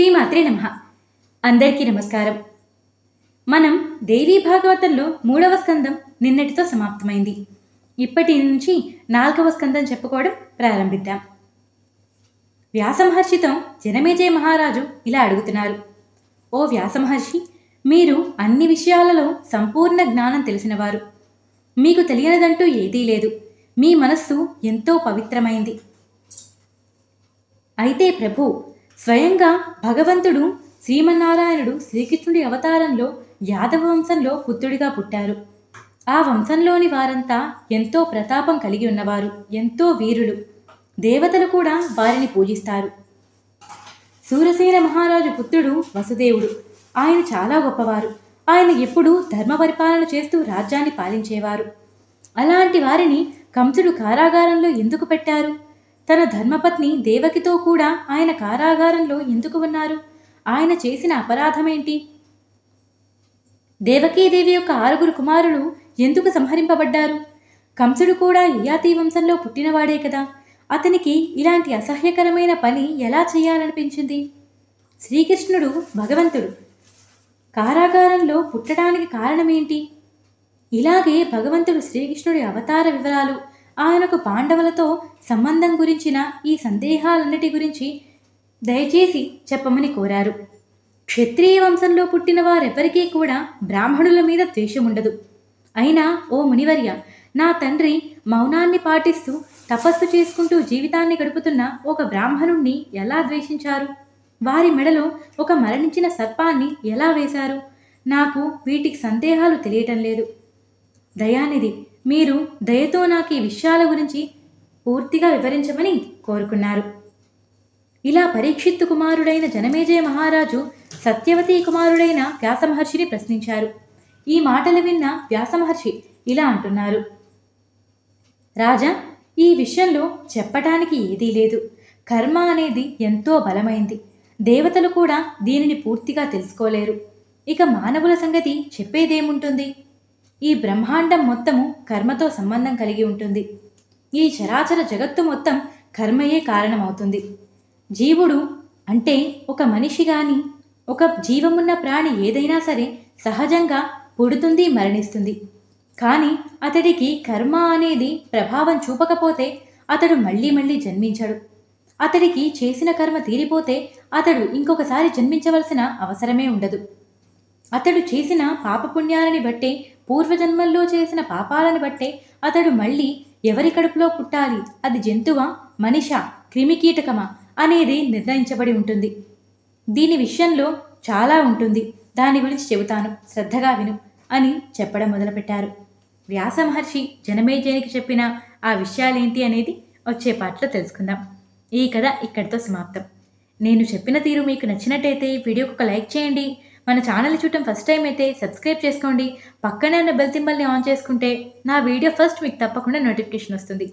శ్రీమాత్రే నమ. అందరికీ నమస్కారం. మనం దేవీ భాగవతంలో మూడవ స్కందం నిన్నటితో సమాప్తమైంది. ఇప్పటి నుంచి నాలుగవ స్కందం చెప్పుకోవడం ప్రారంభిద్దాం. వ్యాసమహర్షితో జనమేజయ మహారాజు ఇలా అడుగుతున్నారు. ఓ వ్యాసమహర్షి మీరు అన్ని విషయాలలో సంపూర్ణ జ్ఞానం తెలిసినవారు. మీకు తెలియనిదంటూ ఏదీ లేదు. మీ మనస్సు ఎంతో పవిత్రమైంది. అయితే ప్రభు స్వయంగా భగవంతుడు శ్రీమన్నారాయణుడు శ్రీకృష్ణుడి అవతారంలో యాదవ వంశంలో పుత్రుడిగా పుట్టారు. ఆ వంశంలోని వారంతా ఎంతో ప్రతాపం కలిగి ఉన్నవారు ఎంతో వీరులు. దేవతలు కూడా వారిని పూజిస్తారు. సూరసేన మహారాజు పుత్రుడు వసుదేవుడు. ఆయన చాలా గొప్పవారు. ఆయన ఎప్పుడూ ధర్మ పరిపాలన చేస్తూ రాజ్యాన్ని పాలించేవారు. అలాంటి వారిని కంసుడు కారాగారంలో ఎందుకు పెట్టారు? తన ధర్మపత్ని దేవకితో కూడా ఆయన కారాగారంలో ఎందుకు ఉన్నారు? ఆయన చేసిన అపరాధమేంటి? దేవకీదేవి యొక్క ఆరుగురు కుమారులు ఎందుకు సంహరింపబడ్డారు? కంసుడు కూడా యయాతి వంశంలో పుట్టినవాడే కదా. అతనికి ఇలాంటి అసహ్యకరమైన పని ఎలా చేయాలనిపించింది? శ్రీకృష్ణుడు భగవంతుడు. కారాగారంలో పుట్టడానికి కారణమేంటి? ఇలాగే భగవంతుడు శ్రీకృష్ణుడి అవతార వివరాలు ఆయనకు పాండవులతో సంబంధం గురించిన ఈ సందేహాలన్నిటి గురించి దయచేసి చెప్పమని కోరారు. క్షత్రియ వంశంలో పుట్టిన వారెవరికీ కూడా బ్రాహ్మణుల మీద ద్వేషం ఉండదు అయినా ఓ మునివర్య నా తండ్రి మౌనాన్ని పాటిస్తూ తపస్సు చేసుకుంటూ జీవితాన్ని గడుపుతున్న ఒక బ్రాహ్మణుణ్ణి ఎలా ద్వేషించారు? వారి మెడలో ఒక మరణించిన సర్పాన్ని ఎలా వేశారు? నాకు వీటికి సందేహాలు తెలియటం లేదు. దయానిధి మీరు దయతో నాకు ఈ విషయాల గురించి పూర్తిగా వివరించమని కోరుకున్నారు. ఇలా పరీక్షిత్తు కుమారుడైన జనమేజయ మహారాజు సత్యవతి కుమారుడైన వ్యాసమహర్షిని ప్రశ్నించారు. ఈ మాటలు విన్న వ్యాసమహర్షి ఇలా అంటున్నారు. రాజా ఈ విషయంలో చెప్పటానికి ఏదీ లేదు. కర్మ అనేది ఎంతో బలమైంది. దేవతలు కూడా దీనిని పూర్తిగా తెలుసుకోలేరు. ఇక మానవుల సంగతి చెప్పేదేముంటుంది? ఈ బ్రహ్మాండం మొత్తము కర్మతో సంబంధం కలిగి ఉంటుంది. ఈ చరాచర జగత్తు మొత్తం కర్మయే కారణమవుతుంది. జీవుడు అంటే ఒక మనిషి గాని ఒక జీవమున్న ప్రాణి ఏదైనా సరే సహజంగా పుడుతుంది మరణిస్తుంది. కానీ అతడికి కర్మ అనేది ప్రభావం చూపకపోతే అతడు మళ్ళీ మళ్ళీ జన్మించడు. అతడికి చేసిన కర్మ తీరిపోతే అతడు ఇంకొకసారి జన్మించవలసిన అవసరమే ఉండదు. అతడు చేసిన పాపపుణ్యాలని బట్టే పూర్వజన్మల్లో చేసిన పాపాలను బట్టే అతడు మళ్ళీ ఎవరి కడుపులో పుట్టాలి? అది జంతువా? మనిష? క్రిమికీటకమా అనేది నిర్ణయించబడి ఉంటుంది. దీని విషయంలో చాలా ఉంటుంది. దాని గురించి చెబుతాను. శ్రద్ధగా విను అని చెప్పడం మొదలుపెట్టారు. వ్యాస మహర్షి జనమేజయునికి చెప్పిన ఆ విషయాలేంటి అనేది వచ్చే పాటలో తెలుసుకుందాం. ఈ కథ ఇక్కడితో సమాప్తం. నేను చెప్పిన తీరు మీకు నచ్చినట్టయితే వీడియోకి ఒక లైక్ చేయండి. మన ఛానల్ చూడటం ఫస్ట్ టైం అయితే సబ్స్క్రైబ్ చేసుకోండి. పక్కనే ఉన్న బెల్ సింబల్ని ఆన్ చేసుకుంటే నా వీడియో ఫస్ట్ మీకు తప్పకుండా నోటిఫికేషన్ వస్తుంది.